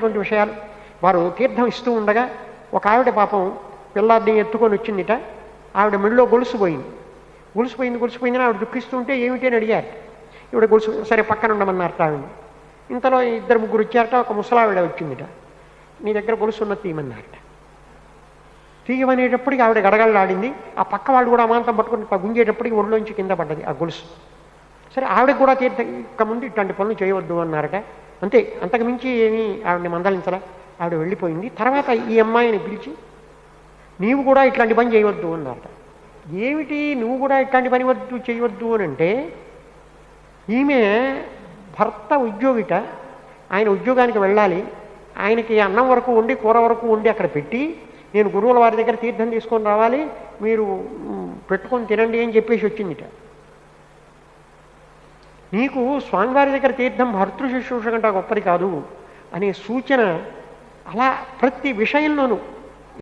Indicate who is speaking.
Speaker 1: ముఖ్యమైనటువంటి విషయాలు. వారు తీర్థం ఇస్తూ ఉండగా ఒక ఆవిడ పాపం పిల్లాడిని ఎత్తుకొని వచ్చిందిట. ఆవిడ మెళ్ళో గొలుసు పోయింది. గొలుసు పోయింది గొలుసు పోయిందని ఆవిడ దుఃఖిస్తుంటే ఏమిటి అని అడిగారు. ఇవిడ గొలుసు సరే పక్కన ఉండమన్నారట ఆవిడ. ఇంతలో ఇద్దరు ముగ్గురు వచ్చారట ఒక ముసలావిడ వచ్చిందిట. నీ దగ్గర గొలుసు తీయమన్నారట. తీయమనేటప్పటికి ఆవిడ గడగడలాడింది. ఆ పక్క వాళ్ళు కూడా అమాంతం పట్టుకుని గుంజేటప్పటికి ఒళ్ళోంచి కింద పడ్డది ఆ గొలుసు. సరే ఆవిడకి కూడా తీర్థం ఇక ముందు ఇట్లాంటి పనులు చేయవద్దు అన్నారట. అంతే అంతకుమించి ఏమీ ఆవిడని మందలించలే. ఆవిడ వెళ్ళిపోయింది. తర్వాత ఈ అమ్మాయిని పిలిచి నీవు కూడా ఇట్లాంటి పని చేయవద్దు అన్నారట. ఏమిటి నువ్వు కూడా ఇట్లాంటి పని వద్దు చేయవద్దు అని అంటే ఈమె భర్త ఉద్యోగిట ఆయన ఉద్యోగానికి వెళ్ళాలి. ఆయనకి అన్నం వరకు ఉండి కూర వరకు ఉండి అక్కడ పెట్టి నేను గురువుల వారి దగ్గర తీర్థం తీసుకొని రావాలి మీరు పెట్టుకొని తినండి అని చెప్పేసి వచ్చిందిట. నీకు స్వామివారి దగ్గర తీర్థం భర్తృ శుశ్రూష కంటే గొప్పది కాదు అనే సూచన అలా ప్రతి విషయంలోనూ